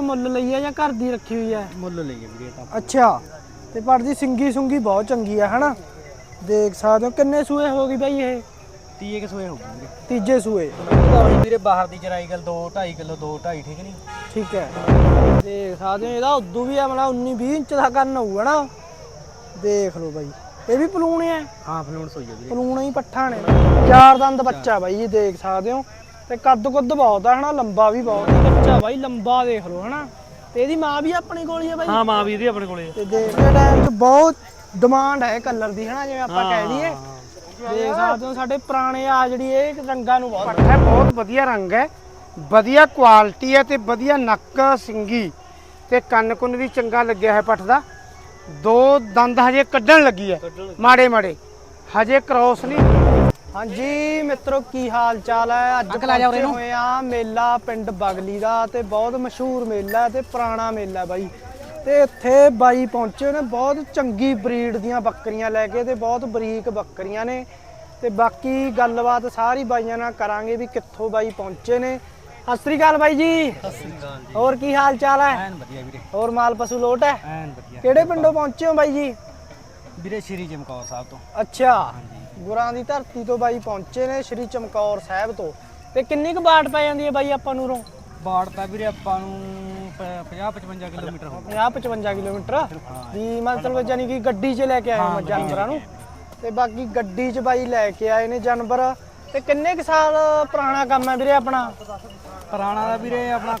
ਮੁੱਲ ਲਈ ਆ ਜਾਂ ਘਰ ਦੀ ਰੱਖੀ ਹੋਈ ਹੈ? ਮੁੱਲ ਲਈ ਹੈ ਵੀਰੇ ਤਾਂ ਅੱਛਾ ਤੇ ਪਰ ਦੀ ਸਿੰਗੀ ਸੁੰਗੀ ਬਹੁਤ ਚੰਗੀ ਆ ਹਨਾ? ਦੇਖ ਸਕਦੇ ਹੋ ਕਿੰਨੇ ਸੂਏ ਹੋ ਗਈ ਬਾਈ ਇਹ? 30 ਕਿਸੋਏ ਹੋਊਗੀ ਵੀਰੇ। ਤੀਜੇ ਸੂਏ ਉਹੀ ਵੀਰੇ ਬਾਹਰ ਦੀ ਚਰਾਈ ਗੱਲ 2 2.5 ਕਿਲੋ 2 2.5 ਠੀਕ ਨਹੀਂ? ਠੀਕ ਹੈ। ਦੇਖ ਸਕਦੇ ਹੋ ਇਹਦਾ ਉਦੋਂ ਵੀ ਆ ਮਤਲਬ 19 20 ਇੰਚ ਦਾ ਕੰਨ ਹੋਊਗਾ ਨਾ ਦੇਖ ਲਓ ਬਾਈ ਇਹ ਵੀ ਪਲੂਣ ਹੈ ਹਾਂ ਫਲੂਣ ਸੋਈ ਹੈ ਵੀਰੇ। ਪਲੂਣ ਹੀ ਪੱਠਾ ਨੇ। ਚਾਰ ਦੰਦ ਬੱਚਾ ਬਾਈ ਜੀ ਦੇਖ ਸਕਦੇ ਹੋ। ਤੇ ਕੱਦ ਕੁੱਦ ਬਹੁਤ ਆ ਹਨਾ? ਲੰਬਾ ਵੀ ਬਹੁਤ ਹੈ ਬੱਚਾ ਬਾਈ ਲੰਬਾ ਦੇਖ ਲਓ ਹਨਾ? ਤੇ ਇਹਦੀ ਮਾਂ ਵੀ ਆਪਣੇ ਕੋਲ ਹੀ ਆ ਬਾਈ? ਹਾਂ ਮਾਂ ਵੀ ਇਹਦੀ ਆਪਣੇ ਕੋਲੇ ਤੇ ਦੇਖਦੇ ਟਾਈਮ 'ਚ ਬਹੁਤ ਡਿਮਾਂਡ ਹੈ ਕਲਰ ਦੀ ਹਨਾ? ਜਿਵੇਂ ਆਪਾਂ ਕਹਿ ਦਈਏ। ਦੇਖ ਸਕਦੇ ਹੋ ਸਾਡੇ ਪੁਰਾਣੇ ਆ ਜਿਹੜੀ ਇਹ ਰੰਗਾਂ ਨੂੰ ਬਹੁਤ ਪੱਠਾ ਹੈ, ਬਹੁਤ ਵਧੀਆ ਰੰਗ ਹੈ। ਵਧੀਆ ਕੁਆਲਿਟੀ ਹੈ ਤੇ ਵਧੀਆ ਨੱਕ ਸਿੰਗੀ। ਤੇ ਕੰਨ ਕੁੰਨ ਵੀ ਚੰਗਾ ਲੱਗਿਆ ਹੈ ਪੱਠ ਦਾ। ਦੋ ਦੰਦ ਹਜੇ ਕੱਢਣ ਲੱਗੀ ਹੈ। ਮਾੜੇ ਮਾੜੇ ਹਜੇ ਕ੍ਰੋਸ ਨਹੀਂ। ਹਾਂਜੀ ਮਿੱਤਰੋ ਕੀ ਹਾਲ ਚਾਲ ਹੈ? ਅੱਜ ਪਹੁੰਚੇ ਹੋਏ ਆ ਮੇਲਾ ਪਿੰਡ ਬਗਲੀ ਦਾ ਤੇ ਬਹੁਤ ਮਸ਼ਹੂਰ ਮੇਲਾ ਹੈ ਤੇ ਪੁਰਾਣਾ ਮੇਲਾ ਹੈ ਬਾਈ। ਤੇ ਇੱਥੇ ਬਾਈ ਪਹੁੰਚੇ ਨੇ ਬਹੁਤ ਚੰਗੀ ਬਰੀਡ ਦੀਆਂ ਬੱਕਰੀਆਂ ਲੈ ਕੇ ਤੇ ਬਹੁਤ ਬਰੀਕ ਬੱਕਰੀਆਂ ਨੇ। ਤੇ ਬਾਕੀ ਗੱਲਬਾਤ ਸਾਰੀ ਬਾਈਆਂ ਨਾਲ ਕਰਾਂਗੇ ਵੀ ਕਿੱਥੋਂ ਬਾਈ ਪਹੁੰਚੇ ਨੇ। ਸਤਿ ਸ੍ਰੀ ਅਕਾਲ ਬਾਈ ਜੀ। ਸਤਿ ਸ੍ਰੀ ਅਕਾਲ ਜੀ। ਹੋਰ ਕੀ ਹਾਲ ਚਾਲ ਹੈ? ਐਨ ਵਧੀਆ ਵੀਰੇ। ਹੋਰ ਮਾਲ ਪਸ਼ੂ ਲੋਟ ਹੈ? ਐਨ ਵਧੀਆ। ਕਿਹੜੇ ਪਿੰਡੋਂ ਪਹੁੰਚੇ ਹੋ ਬਾਈ ਜੀ? ਵੀਰੇ ਸ਼੍ਰੀ ਚਮਕੌਰ ਸਾਹਿਬ ਤੋਂ। ਅੱਛਾ। ਹਾਂਜੀ। ਗੁਰਾਂ ਦੀ ਧਰਤੀ ਤੋਂ ਬਾਈ ਪਹੁੰਚੇ ਨੇ ਸ਼੍ਰੀ ਚਮਕੌਰ ਸਾਹਿਬ ਤੋਂ। ਤੇ ਕਿੰਨੀ ਕੁ ਬਾਟ ਪੈ ਜਾਂਦੀ ਹੈ ਬਾਈ ਆਪਾਂ ਨੂੰ ਰੋਂ ਬਾੜ ਤਾਂ ਵੀਰੇ ਆਪਾਂ ਨੂੰ 50 55 ਕਿਲੋਮੀਟਰ ਹੋ 50 55 ਕਿਲੋਮੀਟਰ? ਦੀ ਮਤਲਬ ਜਾਨੀ ਕਿ ਗੱਡੀ 'ਚ ਲੈ ਕੇ ਆਏ ਹੋ ਜਾਨਵਰਾਂ ਨੂੰ? ਤੇ ਬਾਕੀ ਗੱਡੀ 'ਚ ਬਾਈ ਲੈ ਕੇ ਆਏ ਨੇ ਜਾਨਵਰ। ਤੇ ਕਿੰਨੇ ਕੁ ਸਾਲ ਪੁਰਾਣਾ ਕੰਮ ਹੈ ਵੀਰੇ ਆਪਣਾ? ਪੁਰਾਣਾ ਦਾ ਵੀਰੇ ਆਪਣਾ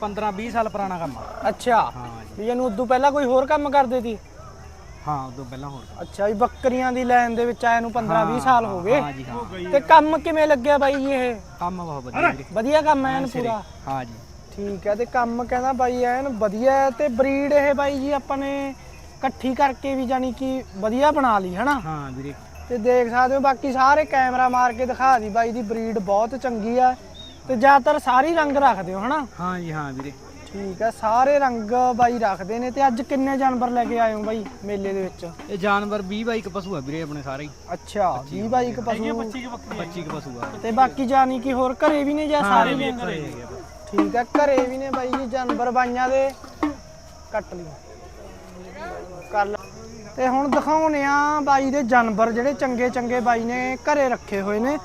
15 20 ਸਾਲ ਪੁਰਾਣਾ ਕੰਮ ਆ। ਅੱਛਾ। ਵੀ ਇਹਨੂੰ ਉਦੋਂ ਪਹਿਲਾਂ ਕੋਈ ਹੋਰ ਕੰਮ ਕਰਦੇ ਸੀ? ਹਾਂ ਉਦੋਂ ਪਹਿਲਾਂ ਹੋਰ ਕੰਮ। ਅੱਛਾ ਵੀ ਬੱਕਰੀਆਂ ਦੀ ਲਾਈਨ ਦੇ ਵਿੱਚ ਆਏ ਨੂੰ 15 20 ਸਾਲ ਹੋ ਗਏ। ਹਾਂ ਜੀ ਹਾਂ। ਤੇ ਕੰਮ ਕਿਵੇਂ ਲੱਗਿਆ ਬਾਈ ਜੀ ਇਹ? ਕੰਮ ਬਹੁਤ ਵਧੀਆ ਵੀਰੇ ਵਧੀਆ ਕੰਮ ਹੈ ਐਨ ਪੂਰਾ? ਹਾਂ ਜੀ। ਠੀਕ ਹੈ ਤੇ ਕੰਮ ਕਹਿੰਦਾ ਬਾਈ ਐਨ ਵਧੀਆ ਹੈ ਤੇ ਬਰੀਡ ਇਹ ਬਾਈ ਜੀ ਆਪਾਂ ਨੇ ਇਕੱਠੀ ਕਰਕੇ ਵੀ ਜਾਨੀ ਕਿ ਵਧੀਆ ਬਣਾ ਲਈ ਹਨਾ? ਹਾਂ ਵੀਰੇ। ਤੇ ਦੇਖ ਸਕਦੇ ਹੋ ਬਾਕੀ ਸਾਰੇ ਕੈਮਰਾ ਮਾਰ ਕੇ ਦਿਖਾ ਦੀ ਬਾਈ ਦੀ ਬਰੀਡ ਬਹੁਤ ਚੰਗੀ ਆ। ਤੇ ਜ਼ਿਆਦਾਤਰ ਸਾਰੀ ਰੰਗ ਰੱਖਦੇ ਹੋ ਹਨਾ? ਹਾਂ ਜੀ ਹਾਂ ਵੀਰੇ। ਠੀਕ ਹੈ ਸਾਰੇ ਰੰਗ ਬਾਈ ਰੱਖਦੇ ਨੇ ਤੇ ਅੱਜ ਕਿੰਨੇ ਜਾਨਵਰ ਲੈ ਕੇ ਆਏ ਹੋ ਬਾਈ ਮੇਲੇ ਦੇ ਵਿੱਚ? ਇਹ ਜਾਨਵਰ 20 ਬਾਈਕ ਪਸ਼ੂ ਆ ਵੀਰੇ ਆਪਣੇ ਸਾਰੇ ਹੀ। ਅੱਛਾ 20 ਬਾਈ ਇੱਕ ਪਸ਼ੂ। 25 ਕੁ ਪਸ਼ੂ ਆ। ਤੇ ਬਾਕੀ ਜਾਨੀ ਕਿ ਹੋਰ ਘਰੇ ਵੀ ਨੇ ਜਾਂ ਸਾਰੇ ਨੇ ਘਰੇ ਹੈਗੇ ਆ। ਠੀਕ ਹੈ ਘਰੇ ਵੀ ਨੇ ਬਾਈ ਜੀ ਜਾਨਵਰ ਬਾਈਆਂ ਦੇ। ਕੱਟ ਲਈ। ਕਰ ਲ- ਤੇ ਹੁਣ ਦਿਖਾਉਣੇ ਆ ਬਾਈ ਦੇ ਜਾਨਵਰ ਜਿਹੜੇ ਚੰਗੇ ਚੰਗੇ ਬਾਈ ਨੇ ਘਰੇ ਰੱਖੇ ਹੋਏ ਨੇ।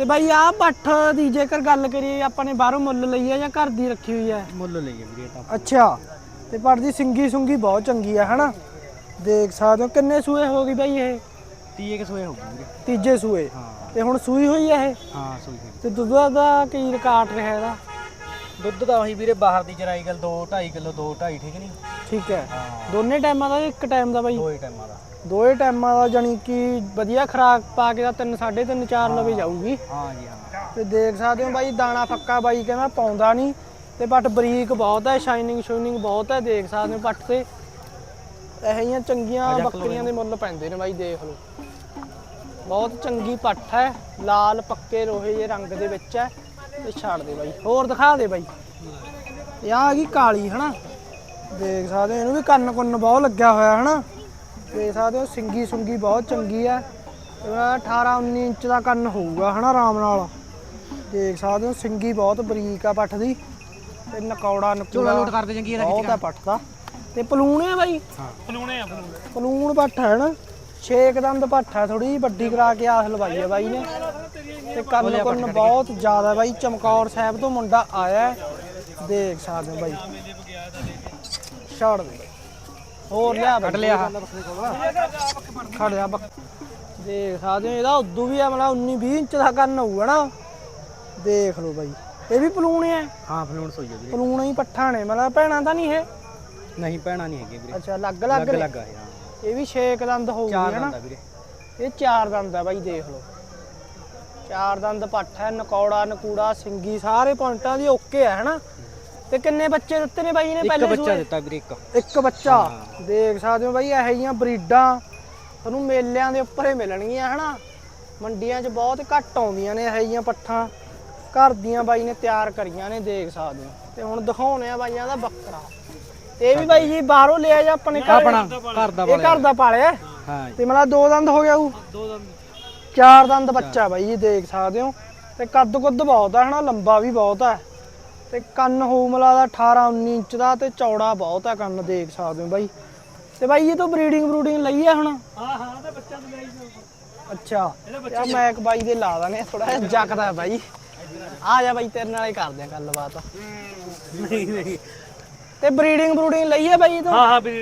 ਤੇ ਬਾਈ ਆਹ ਪੱਠ ਦੀ ਜੇਕਰ ਗੱਲ ਕਰੀਏ ਆਪਾਂ ਨੇ ਬਾਹਰੋਂ ਮੁੱਲ ਲਈ ਆ ਜਾਂ ਘਰ ਦੀ ਰੱਖੀ ਹੋਈ ਹੈ? ਮੁੱਲ ਲਈ ਹੈ ਵੀਰੇ ਤਾਂ। ਅੱਛਾ ਤੇ ਪੱਠ ਦੀ ਸਿੰਗੀ ਸੁੰਗੀ ਬਹੁਤ ਚੰਗੀ ਆ ਹਨਾ? ਦੇਖ ਸਕਦੇ ਹੋ ਕਿੰਨੇ ਸੂਏ ਹੋ ਗਈ ਬਾਈ ਇਹ? 30 ਕਿਸੋਏ ਹੋਊਗੀ ਵੀਰੇ। ਤੀਜੇ ਸੂਏ ਹਾਂ। ਤੇ ਹੁਣ ਸੂਈ ਹੋਈ ਹੈ ਇਹ? ਹਾਂ ਸੋਈ ਹੋਈ। ਤੇ ਦੁੱਧ ਦਾ ਕੀ ਰਿਕਾਰਡ ਰਿਹਾ ਇਹਦਾ? ਦੁੱਧ ਦਾ ਉਹੀ ਵੀਰੇ ਬਾਹਰ ਦੀ ਚਰਾਈ ਗੱਲ 2 2.5 ਕਿਲੋ 2 2.5 ਠੀਕ ਨਹੀਂ? ਠੀਕ ਹੈ। ਹਾਂ। ਦੋਨੇ ਟਾਈਮਾਂ ਦਾ ਜਾਂ ਇੱਕ ਟਾਈਮ ਦਾ ਬਾਈ? ਦੋ ਹੀ ਟਾਈਮਾਂ ਦਾ। ਦੋਏ ਟਾਈਮਾਂ ਦਾ ਜਾਨੀ ਕਿ ਵਧੀਆ ਖਰਾਕ ਪਾ ਕੇ ਤਾਂ 3 3.5 4 ਲਵੇ ਜਾਊਗੀ। ਹਾਂ ਜੀ ਹਾਂ। ਤੇ ਦੇਖ ਸਕਦੇ ਹੋ ਬਾਈ ਦਾਣਾ ਫੱਕਾ ਬਾਈ ਕਹਿੰਦਾ ਪਾਉਂਦਾ ਨਹੀਂ। ਤੇ ਬਟ ਬਰੀਕ ਬਹੁਤ ਹੈ ਸ਼ਾਈਨਿੰਗ ਸ਼ੂਨਿੰਗ ਬਹੁਤ ਹੈ ਦੇਖ ਸਕਦੇ ਹੋ ਪੱਟ ਤੇ। ਇਹੋ ਜਿਹੀਆਂ ਚੰਗੀਆਂ ਬੱਕਰੀਆਂ ਦੇ ਮੁੱਲ ਪੈਂਦੇ ਨੇ ਬਾਈ ਦੇਖ ਲਓ। ਬਹੁਤ ਚੰਗੀ ਪੱਠ ਹੈ ਲਾਲ ਪੱਕੇ ਰੋਹੇ ਜੇ ਰੰਗ ਦੇ ਵਿੱਚ ਹੈ। ਤੇ ਛੱਡ ਦੇ ਬਾਈ ਹੋਰ ਦਿਖਾ ਦੇ ਬਾਈ। ਇਹ ਆ ਗਈ ਕਾਲੀ ਹਨਾ? ਦੇਖ ਸਕਦੇ ਹੋ ਇਹਨੂੰ ਵੀ ਕੰਨ ਕੁੰਨ ਬਹੁਤ ਲੱਗਿਆ ਹੋਇਆ ਹਨਾ? ਦੇਖ ਸਕਦੇ ਹੋ ਸਿੰਗੀ ਸੁੰਗੀ ਬਹੁਤ ਚੰਗੀ ਹੈ ਇਹਦਾ 18 19 ਇੰਚ ਦਾ ਕੰਨ ਹੋਊਗਾ ਹਨਾ ਆਰਾਮ ਨਾਲ। ਦੇਖ ਸਕਦੇ ਹੋ ਸਿੰਗੀ ਬਹੁਤ ਬਰੀਕ ਆ ਪੱਠ ਦੀ। ਤੇ ਨਕੌੜਾ ਨਕੂੜਾ ਲੋਟ ਕਰਦੇ ਚੰਗੀ ਇਹਦਾ ਬਹੁਤ ਆ ਪੱਠ ਦਾ। ਤੇ ਪਲੂਣ ਹੈ ਬਾਈ? ਹਾਂ। ਪਲੂਣੇ ਆ ਪਲੂਣੇ। ਪਲੂਣ ਪੱਠ ਹੈ ਨਾ ਛੇਕ ਦੰਦ ਪੱਠ ਹੈ ਥੋੜੀ ਵੱਡੀ ਕਰਾ ਕੇ ਆਸ ਲਵਾਈ ਹੈ ਬਾਈ ਨੇ। ਤੇ ਕੰਨ ਕੁੰਨ ਬਹੁਤ ਜ਼ਿਆਦਾ ਬਾਈ। ਚਮਕੌਰ ਸਾਹਿਬ ਤੋਂ ਮੁੰਡਾ ਆਇਆ। ਦੇਖ ਸਕਦੇ ਹੋ ਬਾਈ। ਛੱਡ ਦੇ। ਹੋਰ ਲਿਆ ਕੱਢ ਲਿਆ। ਖੜ ਜਾ ਬੱਕ। ਦੇਖ ਸਕਦੇ ਹੋ ਇਹਦਾ ਉਦੋਂ ਵੀ ਆ ਮਤਲਬ 19 20 ਇੰਚ ਦਾ ਕੰਨ ਹੋਊਗਾ ਨਾ। ਦੇਖ ਲਓ ਬਾਈ ਇਹ ਵੀ ਪਲੂਣ ਹੈ ਹਾਂ। ਫਲੂਣ ਸੋਈ ਹੈ ਵੀਰੇ। ਪਲੂਣ ਹੀ ਪੱਠਾ ਨੇ ਮਤਲਬ ਭੈਣਾਂ ਤਾਂ ਨਹੀਂ ਇਹ? ਨਹੀਂ ਪੈਣਾ ਨਹੀਂ ਹੈਗੇ ਵੀਰੇ। ਅੱਛਾ ਅਲੱਗ ਅਲੱਗ ਲੱਗ ਨੇ ਲੱਗਾ ਹਾਂ। ਇਹ ਵੀ ਛੇਕ ਦੰਦ ਹੋਊਗੀ ਚਾਰ ਹਨਾ ਦੰਦ ਆ ਵੀਰੇ। ਇਹ ਚਾਰ ਦੰਦ ਆ ਬਾਈ ਦੇਖ ਲਓ। ਚਾਰ ਦੰਦ ਪੱਠ ਹੈ ਨਕੌੜਾ ਨਕੂੜਾ ਸਿੰਗੀ ਸਾਰੇ ਪੁਆਇੰਟਾਂ ਦੀ ਓਕੇ ਹੈ ਹਨਾ ਤੇ ਕਿੰਨੇ ਬੱਚੇ ਦਿੱਤੇ ਨੇ ਬਾਈ ਨੇ ਇੱਕ ਪਹਿਲੇ ਬੱਚਾ ਸੂਏ? ਦਿੱਤਾ ਵੀਰੇ ਇੱਕ। ਇੱਕ ਬੱਚਾ। ਦੇਖ ਸਕਦੇ ਹੋ ਬਾਈ ਇਹੋ ਜਿਹੀਆਂ ਬਰੀਡਾਂ ਤੁਹਾਨੂੰ ਮੇਲਿਆਂ ਦੇ ਉੱਪਰ ਹੀ ਮਿਲਣਗੀਆਂ ਹਨਾ? ਮੰਡੀਆਂ 'ਚ ਬਹੁਤ ਘੱਟ ਆਉਂਦੀਆਂ ਨੇ ਇਹੋ ਜਿਹੀਆਂ ਪੱਠਾਂ। ਘਰ ਦੀਆਂ ਬਾਈ ਨੇ ਤਿਆਰ ਕਰੀਆਂ ਨੇ ਦੇਖ ਸਕਦੇ ਹੋ। ਤੇ ਹੁਣ ਦਿਖਾਉਣੇ ਆ ਬਾਈਆਂ ਦਾ ਬੱਕਰਾ। ਇਹ ਵੀ ਬਾਈ ਜੀ ਬਾਹਰੋਂ ਲਿਆ ਜਾਂ ਆਪਣੇ ਘਰ? ਆਪਣਾ ਘਰ ਦਾ ਇਹ ਘਰ ਦਾ ਪਾਲਿਆ? ਹਾਂ ਜੀ। ਤੇ ਮਤਲਬ ਦੋ ਦੰਦ ਹੋ ਗਿਆ ਉਹ? ਦੋ ਦੰਦ। ਚਾਰ ਦੰਦ ਬੱਚਾ ਬਾਈ ਜੀ ਦੇਖ ਸਕਦੇ ਹੋ। ਤੇ ਕੱਦ ਕੁੱਦ ਬਹੁਤ ਆ ਹਨਾ? ਲੰਬਾ ਵੀ ਬਹੁਤ ਆ। ਤੇ ਕੰਨ ਹੋਮਲਾ ਦਾ 18 19 ਇੰਚ ਦਾ ਤੇ ਚੌੜਾ ਬਹੁਤ ਹੈ ਕੰਨ ਦੇਖ ਸਕਦੇ ਹੋ ਬਾਈ। ਤੇ ਬਾਈ ਇਹ ਤੋਂ ਬਰੀਡਿੰਗ ਬਰੂਡਿੰਗ ਲਈ ਹੈ ਹੁਣ? ਹਾਂ ਹਾਂ ਤੇ ਬੱਚਾ ਲਈ ਅੱਛਾ ਮੈਂ ਇੱਕ ਬਾਈ ਦੇ ਲਾ ਦਾਂਗੇ ਥੋੜਾ ਜਿਹਾ ਜੱਕਦਾ ਬਾਈ। ਆ ਜਾ ਬਾਈ ਤੇਰੇ ਨਾਲ ਹੀ ਕਰਦੇ ਆ ਗੱਲਬਾਤ। ਨਹੀਂ ਨਹੀਂ। ਤੇ ਬਰੀਡਿੰਗ ਬਰੂਡਿੰਗ ਲਈ ਹੈ ਬਾਈ ਇਹ ਤੋਂ? ਹਾਂ ਹਾਂ ਵੀ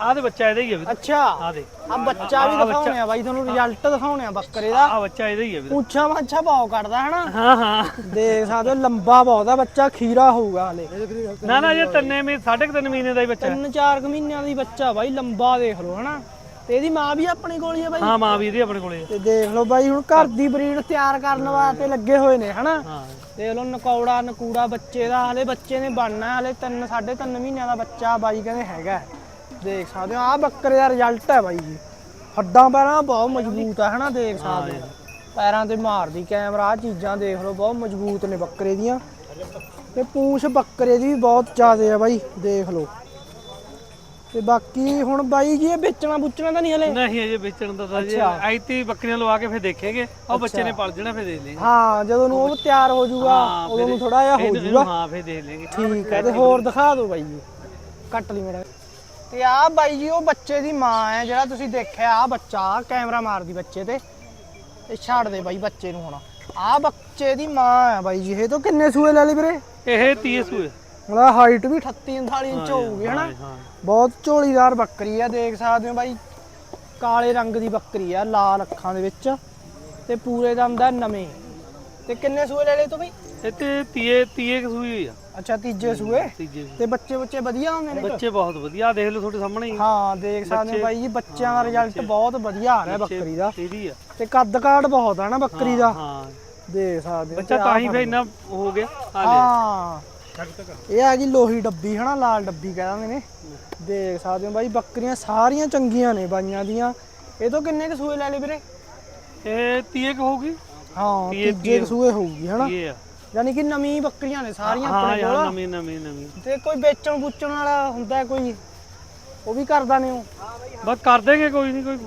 ਆਹ ਦੇ ਬੱਚਾ ਇਹਦਾ ਹੀ ਹੈ ਵੀਰੇ ਅੱਛਾ। ਆ ਦੇ ਆ ਬੱਚਾ ਵੀ ਦਿਖਾਉਣੇ ਆ ਬਾਈ ਤੁਹਾਨੂੰ ਰਿਜ਼ਲਟ ਦਿਖਾਉਣੇ ਆ ਬੱਕਰੇ ਦਾ। ਆ ਬੱਚਾ ਇਹਦਾ ਹੀ ਹੈ ਵੀਰੇ ਉੱਚਾ ਮੱਛਾ ਬਹੁਤ ਕੱਢਦਾ ਹਨਾ? ਹਾਂ ਹਾਂ। ਦੇਖ ਸਕਦੇ ਹੋ ਲੰਬਾ ਬਹੁਤ ਆ ਬੱਚਾ ਖੀਰਾ ਹੋਊਗਾ ਹਲੇ। ਨਾ ਨਾ ਇਹ ਤਿੰਨੇ ਮਹੀਨੇ ਸਾਢੇ ਕੁ ਤਿੰਨ ਮਹੀਨੇ ਦਾ ਹੀ ਬੱਚਾ। ਹੈ। ਤਿੰਨ ਚਾਰ ਕੁ ਮਹੀਨਿਆਂ ਦੀ ਬੱਚਾ ਬਾਈ ਲੰਬਾ ਦੇਖ ਲਓ ਹਨਾ? ਤੇ ਇਹਦੀ ਮਾਂ ਵੀ ਆਪਣੇ ਕੋਲ ਹੀ ਆ ਬਾਈ? ਹਾਂ ਮਾਂ ਵੀ ਇਹਦੀ ਆਪਣੇ ਕੋਲੇ ਤੇ ਦੇਖ ਲਓ ਬਾਈ ਹੁਣ ਘਰ ਦੀ ਬਰੀਡ ਤਿਆਰ ਕਰਨ ਵਾਸਤੇ ਲੱਗੇ ਹੋਏ ਨੇ ਹਨਾ? ਹਾਂ। ਦੇਖ ਲਓ ਨਕੌੜਾ ਨਕੂੜਾ ਬੱਚੇ ਦਾ ਹਲੇ ਬੱਚੇ ਨੇ ਬਣਨਾ ਹਲੇ ਤਿੰਨ ਸਾਢੇ ਤਿੰਨ ਮਹੀਨਿਆਂ ਦਾ ਬੱਚਾ ਬਾਈ ਕਹਿੰਦੇ ਹੈਗਾ। ਹੈ। ਦੇਖ ਸਕਦੇ ਹੋ ਆ ਬੱਕਰੇ ਦਾ ਰਿਜ਼ਲਟ ਹੈ ਬਾਈ ਜੀ। ਹੱਡਾਂ ਪੈਰਾਂ ਬਹੁਤ ਮਜ਼ਬੂਤ ਹੈ ਹਨਾ ਦੇਖ ਸਕਦੇ ਹੋ। ਪੈਰਾਂ ਤੇ ਮਾਰਦੀ ਕੈਮਰਾ ਆ ਚੀਜ਼ਾਂ ਦੇਖ ਲਓ ਬਹੁਤ ਮਜ਼ਬੂਤ ਨੇ ਬੱਕਰੇ ਦੀਆਂ। ਤੇ ਪੂੰਛ ਬੱਕਰੇ ਦੀ ਵੀ ਬਹੁਤ ਜ਼ਿਆਦਾ ਹੈ ਬਾਈ ਦੇਖ ਲਓ। ਤੇ ਬਾਕੀ ਹੁਣ ਬਾਈ ਜੀ ਇਹ ਵੇਚਣਾ ਬੁੱਚਣਾ ਤਾਂ ਨਹੀਂ ਹਲੇ? ਨਹੀਂ ਅਜੇ ਵੇਚਣ ਦਾ ਤਾਂ ਜੇ ਅੱਛਾ। ਆਈਤੀ ਬੱਕਰੀਆਂ ਲਵਾ ਕੇ ਫਿਰ ਦੇਖੇਗੇ। ਉਹ ਬੱਚੇ ਨੇ ਪਲ ਜਣਾ ਫਿਰ ਦੇਖ ਲੈਂਗੇ ਹਾਂ ਜਦੋਂ ਨੂੰ ਉਹ ਤਿਆਰ ਹੋ ਜਾਊਗਾ ਹਾਂ, ਉਦੋਂ ਨੂੰ ਫਿਰ ਥੋੜਾ ਜਿਹਾ ਹੋ ਇਹਨੂੰ- ਜਾਊਗਾ। ਹਾਂ ਫਿਰ ਦੇਖ ਲੈਂਗੇ ਠੀਕ ਹੈ ਤੇ ਹੋਰ ਦਿਖਾ ਦਿਓ ਬਾਈ ਜੀ। ਕੱਟ ਲਈ ਮੇਰਾ। ਤੇ ਆ ਬਾਈ ਜੀ ਉਹ ਬੱਚੇ ਦੀ ਮਾਂ ਹੈ ਜਿਹੜਾ ਤੁਸੀਂ ਦੇਖਿਆ ਆ ਬੱਚਾ ਆਹ ਕੈਮਰਾ ਮਾਰਦੀ ਬੱਚੇ ਤੇ। ਤੇ ਛੱਡ ਦੇ ਬਾਈ ਬੱਚੇ ਨੂੰ ਹੁਣ। ਆ ਬੱਚੇ ਦੀ ਮਾਂ ਹੈ ਬਾਈ ਜੀ ਇਹ ਤੋਂ ਕਿੰਨੇ ਸੂਏ ਲੈ ਲਈ ਵੀਰੇ? ਇਹ 30 ਸੂਏ। ਉਹਦਾ ਹਾਈਟ ਵੀ 38 39 ਇੰਚ ਹੋਊਗੀ ਹਨਾ? ਬਹੁਤ ਝੋਲੀਦਾਰ ਬੱਕਰੀ ਆ ਦੇਖ ਸਕਦੇ ਹੋ ਬਾਈ। ਕਾਲੇ ਰੰਗ ਦੀ ਬੱਕਰੀ ਆ ਲਾਲ ਅੱਖਾਂ ਦੇ ਵਿੱਚ ਤੇ ਪੂਰੇ ਦਮ ਦਾ ਨਵੇਂ। ਤੇ ਕਿੰਨੇ ਸੂਏ ਲੈ ਲਏ ਤੂੰ ਬਈ? ਇਹ ਤੇ 30 30 ਕੁ ਸੂਈ ਹੋਈ ਆ। ਅੱਛਾ ਤੀਜੇ ਸੂਏ? ਸੂਏ। ਤੇ ਬੱਚੇ ਬੱਚੇ ਵਧੀਆ ਹੁੰਦੇ ਨੇ? ਬੱਚੇ ਬਹੁਤ ਵਧੀਆ ਦੇਖ ਲਓ ਤੁਹਾਡੇ ਸਾਹਮਣੇ ਹੀ। ਹਾਂ ਦੇਖ ਸਕਦੇ ਹੋ ਬਾਈ ਜੀ ਬੱਚਿਆਂ ਦਾ ਰਿਜ਼ਲਟ ਬਹੁਤ ਵਧੀਆ ਆ ਰਿਹਾ ਬੱਕਰੀ ਦਾ। ਤੇ ਕੱਦ ਕਾਠ ਬਹੁਤ ਆ ਨਾ ਬੱਕਰੀ ਦਾ। ਹਾਂ। ਦੇਖ ਸਕਦੇ ਹੋ ਬੱਚਾ ਤੇ ਹੀ ਫਿਰ ਇੰਨਾ ਹੋ ਗਿਆ। ਹਾਂ। ਇਹ ਆ ਗਈ ਲੋਹੀ ਡੱਬੀ ਹਨਾ ਲਾਲ ਡੱਬੀ ਕਹਿ ਦਿੰਦੇ ਨੇ। ਦੇਖ ਸਕਦੇ ਹੋ ਬਾਈ ਬੱਕਰੀਆਂ ਸਾਰੀਆਂ ਚੰਗੀਆਂ ਨੇ ਬਾਈਆਂ ਦੀਆਂ। ਇਹ ਤੋਂ ਕਿੰਨੇ ਕੁ ਸੂਏ ਲੈ ਲਏ ਵੀਰੇ? ਇਹ 30 ਕੁ ਹੋਊਗੀ। ਹਾਂ ਤੀਏ- ਤੀਜੇ ਕੁ ਸੂਏ ਹੋਊਗੀ ਹਨਾ। ਯਾਨੀ ਕਿ ਨਵੀਂ ਬੱਕਰੀਆਂ ਨੇ ਸਾਰੀਆਂ ਹਾਂ ਆਪਣੇ ਕੋਲ। ਨਵੀਂ ਨਵੀਂ ਨਵੀਂ। ਤੇ ਕੋਈ ਵੇਚਣ ਬੁੱਚਣ ਵਾਲਾ ਹੁੰਦਾ ਹੈ ਕੋਈ? ਉਹ ਵੀ ਕਰਦਾ ਨੇ ਉਹ। ਬਸ ਕਰ ਦੇਗੇ ਕੋਈ ਨਹੀਂ ਕੋਈ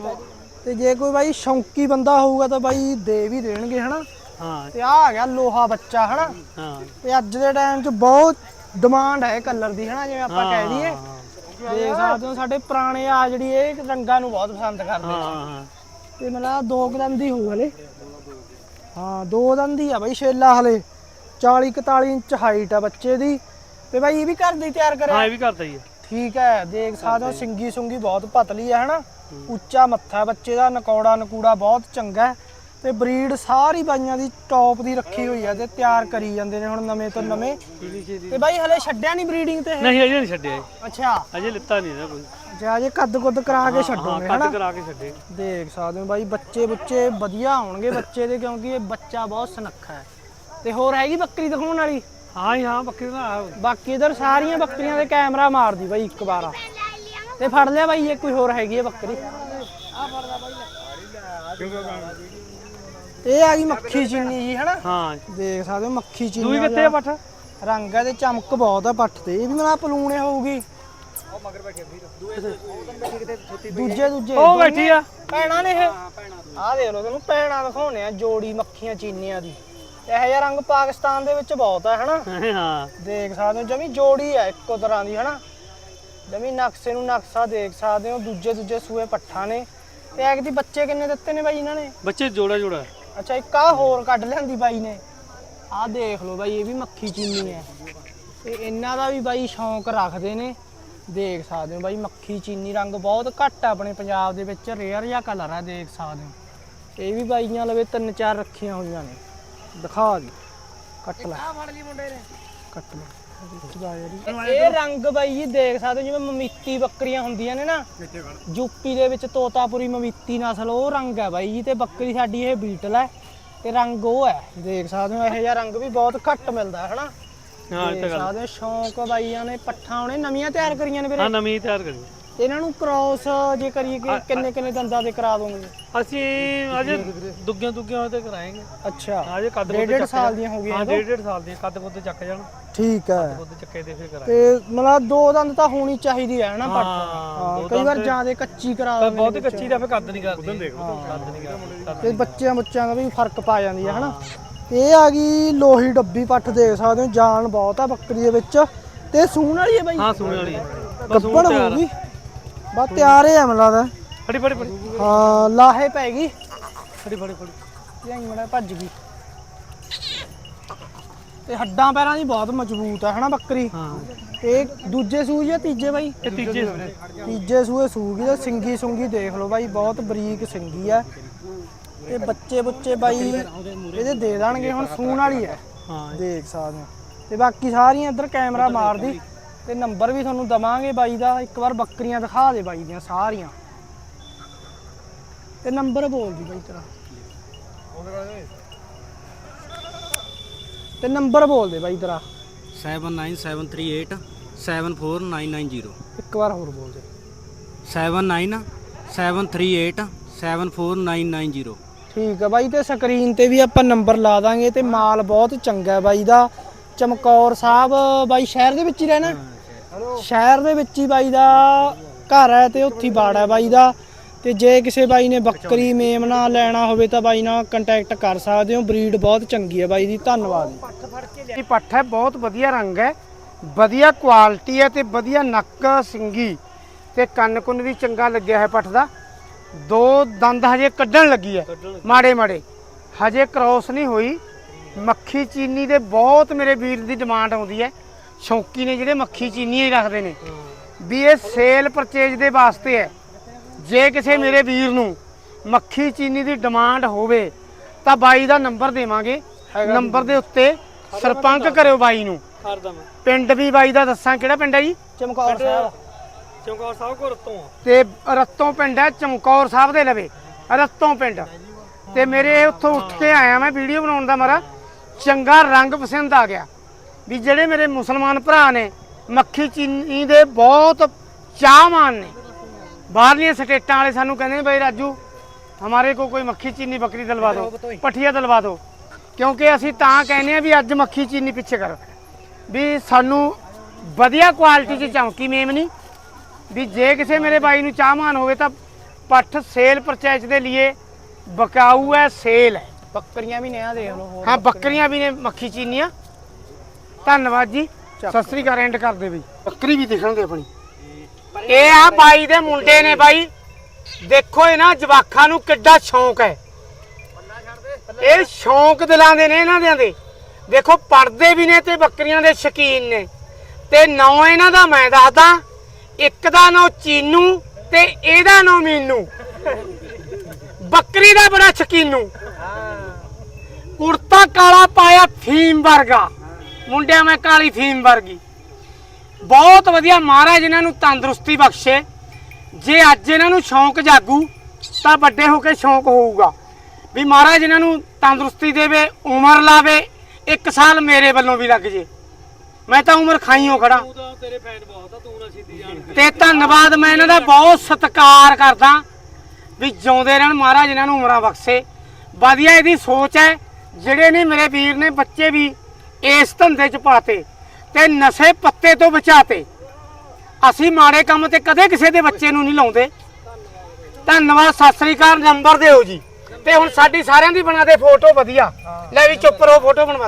ਤੇ ਜੇ ਕੋਈ ਬਾਈ ਸ਼ੌਂਕੀ ਬੰਦਾ ਹੋਊਗਾ ਤਾਂ ਬਾਈ ਦੇ ਵੀ ਦੇਣਗੇ ਹਨਾ। ਹਾਂ। ਤੇ ਆ ਆ ਗਿਆ ਲੋਹਾ ਬੱਚਾ ਹਨਾ? ਹਾਂ। ਤੇ ਅੱਜ ਦੇ ਟਾਈਮ 'ਚ ਬਹੁਤ ਡਿਮਾਂਡ ਹੈ ਕਲਰ ਦੀ ਹਨਾ? ਜਿਵੇਂ ਆਪਾਂ ਕਹਿ ਦਈਏ। ਹਾਂ ਦੇਖ ਸਕਦੇ ਹੋ ਸਾਡੇ ਪੁਰਾਣੇ ਆ ਜਿਹੜੀ ਇਹ ਰੰਗਾਂ ਨੂੰ ਬਹੁਤ ਪਸੰਦ ਕਰਦੇ ਹਾਂ ਹਾਂ। ਤੇ ਮਤਲਬ ਦੋ ਕੁ ਦੰਦ ਦੀ ਹੋਊ ਹਲੇ। ਹਾਂ ਦੋ ਦੰਦ ਦੀ ਆ ਬਾਈ ਛੇਲਾ ਹਲੇ। 40 41 ਇੰਚ ਹਾਈਟ ਆ ਬੱਚੇ ਦੀ। ਤੇ ਬਾਈ ਇਹ ਵੀ ਘਰ ਦੀ ਤਿਆਰ ਹਾਂ ਕਰਿਆ ਇਹ ਵੀ ਕਰਦਾ ਹੀ ਆ। ਠੀਕ ਹੈ ਦੇਖ ਸਕਦੇ ਹੋ ਸਿੰਗੀ ਸੁੰਗੀ ਬਹੁਤ ਪਤਲੀ ਹੈ ਹਨਾ? ਉੱਚਾ ਮੱਥਾ ਹੈ ਬੱਚੇ ਦਾ ਨਕੌੜਾ ਨਕੂੜਾ ਬਹੁਤ ਚੰਗਾ ਹੈ। ਤੇ ਬਰੀਡ ਸਾਰੀ ਬਾਈਆਂ ਦੀ ਟੌਪ ਦੀ ਰੱਖੀ ਹੋਈ ਹੈ ਤੇ ਤਿਆਰ ਕਰੀ ਜਾਂਦੇ ਨੇ ਹੁਣ ਨਵੇਂ ਤੋਂ ਨਵੇਂ। ਤੇ ਬਾਈ ਹਲੇ ਛੱਡਿਆ ਨਹੀਂ ਬਰੀਡਿੰਗ ਤੇ ਇਹ? ਨਹੀਂ ਅਜੇ ਨਹੀਂ ਛੱਡਿਆ ਇਹ। ਅੱਛਾ। ਅਜੇ ਲਿੱਤਾ ਨਹੀਂ ਨਾ ਕੋਈ। ਜੇ ਅਜੇ ਕੱਦ ਕੁੱਦ ਕਰਾ ਕੇ ਹਾਂ ਛੱਡੋਗੇ ਕੱਟ ਹਨਾ? ਕਰਾ ਕੇ ਛੱਡੇ। ਦੇਖ ਸਕਦੇ ਹੋ ਬਾਈ ਬੱਚੇ ਬੁੱਚੇ ਵਧੀਆ ਹੋਣਗੇ ਬੱਚੇ ਦੇ ਕਿਉਂਕਿ ਇਹ ਬੱਚਾ ਬਹੁਤ ਸੁਨੱਖਾ ਹੈ। ਤੇ ਹੋਰ ਹੈਗੀ ਬੱਕਰੀ ਦਿਖਾਉਣ ਵਾਲੀ? ਹਾਂ ਹੀ ਹਾਂ ਬੱਕਰੀ ਦਾ ਆ। ਬਾਕੀ ਇਧਰ ਸਾਰੀਆਂ ਬੱਕਰੀਆਂ ਦੇ ਕੈਮਰਾ ਮਾਰਦੀ ਬਾਈ ਇੱਕ ਵਾਰ। ਤੇ ਫੜ ਲਿਆ ਬਾਈ ਇਹ ਕੋਈ ਹੋਰ ਹੈਗੀ ਹੈ ਬੱਕਰੀ? ਇਹ ਆ ਗਈ ਮੱਖੀ ਚੀਨੀ ਜੀ ਹਨਾ? ਹਾਂ। ਦੇਖ ਸਕਦੇ ਹੋ ਮੱਖੀ ਚੀਨੀ ਦੂਈ ਕਿੱਥੇ ਆ ਪੱਠ? ਰੰਗ ਹੈ ਤੇ ਚਮਕ ਬਹੁਤ ਹੈ ਪੱਠ ਤੇ। ਇਹ ਵੀ ਮੇਰਾ ਪਲੂਣੇ ਹੋਊਗੀ। ਦੂਜੇ ਦੂਜੇ। ਉਹ ਬੈਠੀ ਆ। ਪੈਣਾ ਨੇ ਇਹ। ਆਹ ਦੇਖ ਲਓ ਤੁਹਾਨੂੰ ਪੈਣਾ ਦਿਖਾਉਣੇ ਆ ਜੋੜੀ ਮੱਖੀਆਂ ਚੀਨੀਆਂ ਦੀ। ਇਹੋ ਜਿਹਾ ਰੰਗ ਪਾਕਿਸਤਾਨ ਦੇ ਵਿੱਚ ਬਹੁਤ ਹੈ ਹਨਾ? ਹਾਂ। ਦੇਖ ਸਕਦੇ ਹੋ ਜਮੀ ਜੋੜੀ ਹੈ ਇੱਕੋ ਤਰ੍ਹਾਂ ਦੀ ਹਨਾ? ਜਮੀ ਨਕਸ਼ੇ ਨੂੰ ਨਕਸ਼ਾ ਦੇਖ ਸਕਦੇ ਹੋ ਦੂਜੇ ਦੂਜੇ ਸੂਏ ਪੱਠਾ ਨੇ। ਤੇ ਐਕ ਦੀ ਬੱਚੇ ਕਿੰਨੇ ਦਿੱਤੇ ਨੇ ਬਾਈ ਇਹਨਾਂ ਨੇ? ਬੱਚੇ ਜੋੜਾ ਜੋੜਾ ਅੱਛਾ ਇੱਕ ਆ ਹੋਰ ਕੱਢ ਲਿਆਂਦੀ ਬਾਈ ਨੇ। ਆਹ ਦੇਖ ਲਓ ਬਾਈ ਇਹ ਵੀ ਮੱਖੀ ਚੀਨੀ ਹੈ। ਤੇ ਇਹਨਾਂ ਦਾ ਵੀ ਬਾਈ ਸ਼ੌਂਕ ਰੱਖਦੇ ਨੇ। ਦੇਖ ਸਕਦੇ ਹੋ ਬਾਈ ਮੱਖੀ ਚੀਨੀ ਰੰਗ ਬਹੁਤ ਘੱਟ ਆ ਆਪਣੇ ਪੰਜਾਬ ਦੇ ਵਿੱਚ। ਰੇਅਰ ਜਿਹਾ ਕਲਰ ਹੈ ਦੇਖ ਸਕਦੇ ਹੋ। ਇਹ ਵੀ ਬਾਈਆਂ ਲਵੇ ਤਿੰਨ ਚਾਰ ਰੱਖੀਆਂ ਹੋਈਆਂ ਨੇ। ਦਿਖਾ ਦੀ। ਕੱਟ ਲੈ। ਆ ਫੜ ਲਈ ਮੁੰਡੇ ਨੇ। ਕੱਟ ਲੈ। ਇਹ ਰੰਗ ਬਾਈ ਜੀ ਦੇਖ ਸਕਦੇ ਹੋ ਜਿਵੇਂ ਮਮੀਤੀ ਬੱਕਰੀਆਂ ਹੁੰਦੀਆਂ ਨੇ ਨਾ। ਯੂਪੀ ਦੇ ਵਿੱਚ ਤੋਤਾਪੁਰੀ ਮਮੀਤੀ ਨਸਲ ਉਹ ਰੰਗ ਹੈ ਬਾਈ ਜੀ ਤੇ ਬੱਕਰੀ ਸਾਡੀ ਇਹ ਬੀਟਲ ਹੈ। ਤੇ ਰੰਗ ਉਹ ਹੈ। ਦੇਖ ਸਕਦੇ ਹੋ ਇਹੋ ਜਿਹਾ ਰੰਗ ਵੀ ਬਹੁਤ ਘੱਟ ਮਿਲਦਾ ਹੈ ਹਨਾ? ਹਾਂ ਇਹ ਤਾਂ ਗੱਲ ਸ਼ੌਂਕ ਬਾਈਆਂ ਨੇ ਪੱਠਾਂ ਉਹਨੇ ਨਵੀਆਂ ਤਿਆਰ ਕਰੀਆਂ ਨੇ ਵੀਰੇ। ਹਾਂ ਨਵੀਂ ਤਿਆਰ ਕਰੀ। ਇਹਨਾਂ ਨੂੰ ਕ੍ਰਾਸ ਜੇ ਕਰੀਏ ਕਿ ਕਿੰਨੇ ਕਿੰਨੇ ਦੰਦਾਂ ਦੇ ਕਰਾ ਦੋਗੇ? ਅਸੀਂ ਅਜੇ ਦੁੱਗੀਆਂ ਦੁੱਗੀਆਂ ਤੇ ਕਰਾਏਗੇ। ਅੱਛਾ। ਅਜੇ ਕੱਦ ਕੁੱਦ ਡੇਢ ਚੱਕ ਸਾਲ ਦੀਆਂ ਹੋ ਹਾਂ ਗਈਆਂ ਡੇਢ ਡੇਢ ਸਾਲ ਦੀਆਂ ਕੱਦ ਕੁੱਦ ਚੱਕ ਜਾਣ। ਠੀਕ ਹੈ। ਕੁੱਦ ਚੱਕੇ ਤੇ ਫਿਰ ਕਰਾਏ ਤੇ ਮਤਲਬ ਦੋ ਦੰਦ ਤਾਂ ਹੋਣੀ ਚਾਹੀਦੀ ਹੈ ਨਾ ਹਾਂ ਹਾਂ ਕਈ ਵਾਰ ਜ਼ਿਆਦਾ ਕੱਚੀ ਕਰਾ ਦਿੰਦੇ ਬਹੁਤੀ ਕੱਚੀ ਦਾ ਫਿਰ ਕੱਦ ਨਹੀਂ ਕਰਦੀ। ਕੱਦ ਨਹੀਂ ਕਰਦੀ ਤੇ ਬੱਚਿਆਂ ਬੱਚਿਆਂ ਦਾ ਵੀ ਫ਼ਰਕ ਪਾ ਜਾਂਦੀ ਹੈ ਹਨਾ? ਇਹ ਆ ਗਈ ਲੋਹੀ ਡੱਬੀ ਪੱਠ ਦੇਖ ਸਕਦੇ ਹੋ ਜਾਨ ਬਹੁਤ ਆ ਬੱਕਰੀ ਦੇ ਵਿੱਚ। ਤੇ ਸੂਣ ਵਾਲੀ ਹੈ ਬਾਈ? ਹਾਂ ਸੂਣੇ ਵਾਲੀ ਗੱਬੜ ਹੋਊਗੀ? ਬਸ ਤਿਆਰ ਹੈ ਮੈਨੂੰ ਲੱਗਦਾ। ਫੜੀ ਫੜੀ ਫੜੀ। ਹਾਂ ਲਾਹੇ ਪੈ ਗਈ। ਫੜੀ ਫੜੀ ਫੜੀ। ਇਹ ਮੜਾ ਭੱਜ ਗਈ। ਤੇ ਹੱਡਾਂ ਪੈਰਾਂ ਦੀ ਬਹੁਤ ਮਜ਼ਬੂਤ ਹੈ ਹਨਾ ਬੱਕਰੀ? ਹਾਂ। ਇਹ ਦੂਜੇ ਸੂਏ ਜਾਂ ਤੀਜੇ ਬਾਈ? ਇਹ ਤੀਜੇ ਤੀਜੇ ਸੂਏ ਸੂਗੀ ਤੇ ਸਿੰਗੀ ਸੁੰਗੀ ਦੇਖ ਲਓ ਬਾਈ ਬਹੁਤ ਬਰੀਕ ਸਿੰਗੀ ਆ। ਤੇ ਬੱਚੇ ਬੁੱਚੇ ਬਾਈ ਇਹਦੇ ਦੇ ਦੇਣਗੇ ਹੁਣ ਸੂਣ ਵਾਲੀ ਹੈ ਹਾਂ। ਦੇਖ ਸਕਦੇ ਹੋ। ਤੇ ਬਾਕੀ ਸਾਰੀਆਂ ਇੱਧਰ ਕੈਮਰਾ ਮਾਰਦੀ। ਤੇ ਨੰਬਰ ਵੀ ਤੁਹਾਨੂੰ ਦਵਾਂਗੇ ਬਾਈ ਦਾ ਇੱਕ ਵਾਰ ਬੱਕਰੀਆਂ ਦਿਖਾ ਦੇ ਬਾਈ ਦੀਆਂ ਸਾਰੀਆਂ। ਤੇ ਨੰਬਰ ਬੋਲ ਦੀ ਬਾਈ ਤੇਰਾ। ਤੇ ਨੰਬਰ ਬੋਲ ਦੇ ਬਾਈ ਤੇਰਾ। 79738 74990 ਇੱਕ ਵਾਰ ਹੋਰ ਬੋਲ ਦੇ। 79738 74990 ਠੀਕ ਹੈ ਬਾਈ ਤੇ ਸਕਰੀਨ ਤੇ ਵੀ ਆਪਾਂ ਨੰਬਰ ਲਾ ਦਾਂਗੇ ਤੇ ਮਾਲ ਬਹੁਤ ਚੰਗਾ ਹੈ ਬਾਈ ਦਾ। ਚਮਕੌਰ ਸਾਹਿਬ ਬਾਈ ਸ਼ਹਿਰ ਦੇ ਵਿੱਚ ਹੀ ਰਹਿਣਾ? ਸ਼ਹਿਰ ਦੇ ਵਿੱਚ ਹੀ ਬਾਈ ਦਾ ਘਰ ਹੈ ਤੇ ਉੱਥੇ ਬਾੜ ਹੈ ਬਾਈ ਦਾ। ਤੇ ਜੇ ਕਿਸੇ ਬਾਈ ਨੇ ਬੱਕਰੀ ਮੇਮਣਾ ਲੈਣਾ ਹੋਵੇ ਤਾਂ ਬਾਈ ਨਾਲ ਕੰਟੈਕਟ ਕਰ ਸਕਦੇ ਹੋ। ਬਰੀਡ ਬਹੁਤ ਚੰਗੀ ਹੈ ਬਾਈ ਦੀ। ਧੰਨਵਾਦ। ਜੀ ਇਹ ਪੱਠ ਹੈ ਬਹੁਤ ਵਧੀਆ ਰੰਗ ਹੈ। ਵਧੀਆ ਕੁਆਲਿਟੀ ਹੈ ਤੇ ਵਧੀਆ ਨੱਕ ਸਿੰਗੀ। ਤੇ ਕੰਨ ਕੁੰਨ ਵੀ ਚੰਗਾ ਲੱਗਿਆ ਹੈ ਪੱਠ ਦਾ। ਦੋ ਦੰਦ ਹਜੇ ਕੱਢਣ ਲੱਗੀ ਹੈ। ਮਾੜੇ ਮਾੜੇ ਹਜੇ ਕ੍ਰੋਸ ਨਹੀਂ ਹੋਈ। ਮੱਖੀ ਚੀਨੀ ਦੇ ਬਹੁਤ ਮੇਰੇ ਵੀਰ ਦੀ ਡਿਮਾਂਡ ਆਉਂਦੀ ਹੈ। ਸ਼ੌਕੀ ਨੇ ਜਿਹੜੇ ਮੱਖੀ ਚੀਨੀ ਹੀ ਰੱਖਦੇ ਨੇ। ਵੀ ਇਹ ਸੇਲ ਪਰਚੇਜ ਦੇ ਵਾਸਤੇ ਹੈ। ਜੇ ਕਿਸੇ ਮੇਰੇ ਵੀਰ ਨੂੰ ਮੱਖੀ ਚੀਨੀ ਦੀ ਡਿਮਾਂਡ ਹੋਵੇ ਤਾਂ ਬਾਈ ਦਾ ਨੰਬਰ ਦੇਵਾਂਗੇ। ਨੰਬਰ ਦੇ ਉੱਤੇ ਸਰਪੰਚ ਕਰਿਓ ਬਾਈ ਨੂੰ। ਪਿੰਡ ਵੀ ਬਾਈ ਦਾ ਦੱਸਾਂ ਕਿਹੜਾ ਪਿੰਡ ਹੈ ਜੀ? ਚਮਕੌਰ ਸਾਹਿਬ। ਚੌਂਕੌਰ ਸਾਹਿਬ ਕੋਲ ਤੋਂ ਤੇ ਰਤੋਂ ਪਿੰਡ ਹੈ ਚਮਕੌਰ ਸਾਹਿਬ ਦੇ ਲਵੇ। ਰਤੋਂ ਪਿੰਡ। ਤੇ ਮੇਰੇ ਉੱਥੋਂ ਉੱਠ ਕੇ ਆਇਆ ਮੈਂ ਵੀਡੀਓ ਬਣਾਉਣ ਦਾ ਮਾਰਾ। ਚੰਗਾ ਰੰਗ ਪਸੰਦ ਆ ਗਿਆ। ਵੀ ਜਿਹੜੇ ਮੇਰੇ ਮੁਸਲਮਾਨ ਭਰਾ ਨੇ ਮੱਖੀ ਚੀਨੀ ਦੇ ਬਹੁਤ ਚਾਹਵਾਨ ਨੇ। ਬਾਹਰਲੀਆਂ ਸਟੇਟਾਂ ਵਾਲੇ ਸਾਨੂੰ ਕਹਿੰਦੇ ਬਈ ਰਾਜੂ ਹਮਾਰੇ ਕੋ ਕੋਈ ਮੱਖੀ ਚੀਨੀ ਬੱਕਰੀ ਦਿਲਵਾ ਦਿਓ ਪਠੀਆ ਦਿਲਵਾ ਦਿਓ ਕਿਉਂਕਿ ਅਸੀਂ ਤਾਂ ਕਹਿੰਦੇ ਆ ਵੀ ਅੱਜ ਮੱਖੀ ਚੀਨੀ ਪਿੱਛੇ ਕਰ ਵੀ ਸਾਨੂੰ ਵਧੀਆ ਕੁਆਲਿਟੀ 'ਚ ਚਮਕੀ ਮੇਮਨੀ ਵੀ ਜੇ ਕਿਸੇ ਮੇਰੇ ਬਾਈ ਨੂੰ ਚਾਹਮਾਨ ਹੋਵੇ ਤਾਂ ਪੱਠ ਸੇਲ ਪਰਚੇਜ ਦੇ ਲਈ ਬਕਾਊ ਹੈ ਸੇਲ ਹੈ। ਬੱਕਰੀਆਂ ਵੀ ਨੇ ਆ ਦੇਖ ਲਓ ਹੋਰ ਹਾਂ ਬੱਕਰੀਆਂ ਵੀ ਨੇ ਮੱਖੀ ਚੀਨੀਆਂ। ਧੰਨਵਾਦ ਜੀ। ਸਤਿ ਸ੍ਰੀ ਅਕਾਲ ਐਂਡ ਕਰਦੇ ਬਈ। ਬੱਕਰੀ ਵੀ ਦਿਖਣਗੇ ਆਪਣੀ। ਇਹ ਆ ਬਾਈ ਦੇ ਮੁੰਡੇ ਨੇ ਬਾਈ। ਦੇਖੋ ਇਹ ਨਾ ਜਵਾਖਾਂ ਨੂੰ ਕਿੱਡਾ ਸ਼ੌਂਕ ਹੈ। ਇਹ ਸ਼ੌਂਕ ਦਿਲਾਉਂਦੇ ਨੇ ਇਹਨਾਂ ਦੇ। ਦੇਖੋ ਪੜਦੇ ਵੀ ਨੇ ਤੇ ਬੱਕਰੀਆਂ ਦੇ ਸ਼ਕੀਨ ਨੇ। ਤੇ ਨਾਂ ਇਹਨਾਂ ਦਾ ਮੈਂ ਦੱਸਦਾ ਇੱਕ ਦਾ ਨਾਂ ਚੀਨੂ ਤੇ ਇਹਦਾ ਨਾਂ ਮੀਨੂ। ਬੱਕਰੀ ਦਾ ਬੜਾ ਸ਼ਕੀਨੂ। ਕੁੜਤਾ ਕਾਲਾ ਪਾਇਆ ਥੀਮ ਵਰਗਾ। ਮੁੰਡਿਆਂ ਮੈਂ ਕਾਲੀ ਥੀਮ ਵਰਗੀ। ਬਹੁਤ ਵਧੀਆ ਮਹਾਰਾਜ ਇਹਨਾਂ ਨੂੰ ਤੰਦਰੁਸਤੀ ਬਖਸ਼ੇ। ਜੇ ਅੱਜ ਇਹਨਾਂ ਨੂੰ ਸ਼ੌਂਕ ਜਾਗੂ ਤਾਂ ਵੱਡੇ ਹੋ ਕੇ ਸ਼ੌਂਕ ਹੋਊਗਾ। ਵੀ ਮਹਾਰਾਜ ਇਹਨਾਂ ਨੂੰ ਤੰਦਰੁਸਤੀ ਦੇਵੇ ਉਮਰ ਲਾਵੇ ਇੱਕ ਸਾਲ ਮੇਰੇ ਵੱਲੋਂ ਵੀ ਲੱਗ ਜੇ। ਮੈਂ ਤਾਂ ਉਮਰ ਖਾਈਓ ਖੜਾ। ਤੇਰੇ ਫੈਨ ਬਹੁਤ ਆ ਤੂੰ ਨਾ ਛੇਤੀ ਜਾਣ। ਤੇ ਧੰਨਵਾਦ ਮੈਂ ਇਹਨਾਂ ਦਾ ਬਹੁਤ ਸਤਿਕਾਰ ਕਰਦਾ ਵੀ ਜਿਉਂਦੇ ਰਹਿਣ ਮਹਾਰਾਜ ਇਹਨਾਂ ਨੂੰ ਉਮਰਾਂ ਬਖਸ਼ੇ। ਵਧੀਆ ਇਹਦੀ ਸੋਚ ਹੈ ਜਿਹੜੇ ਨੇ ਮੇਰੇ ਵੀਰ ਨੇ ਬੱਚੇ ਵੀ ਇਸ ਧੰਦੇ 'ਚ ਪਾਤੇ ਤੇ ਨਸ਼ੇ ਪੱਤੇ ਤੋਂ ਬਚਾਤੇ। ਅਸੀਂ ਮਾੜੇ ਕੰਮ ਤੇ ਕਦੇ ਕਿਸੇ ਦੇ ਬੱਚੇ ਨੂੰ ਨਹੀਂ ਲਾਉਂਦੇ। ਧੰਨਵਾਦ, ਸਤਿ ਸ੍ਰੀ ਅਕਾਲ, ਨੰਬਰ ਦਿਓ ਜੀ। ਤੇ ਹੁਣ ਸਾਡੀ ਸਾਰਿਆਂ ਦੀ ਬਣਾ ਦੇ ਫੋਟੋ ਵਧੀਆ। ਲੈ ਵੀ ਚੁੱਪ ਰਹੋ, ਫੋਟੋ ਬਣਵਾ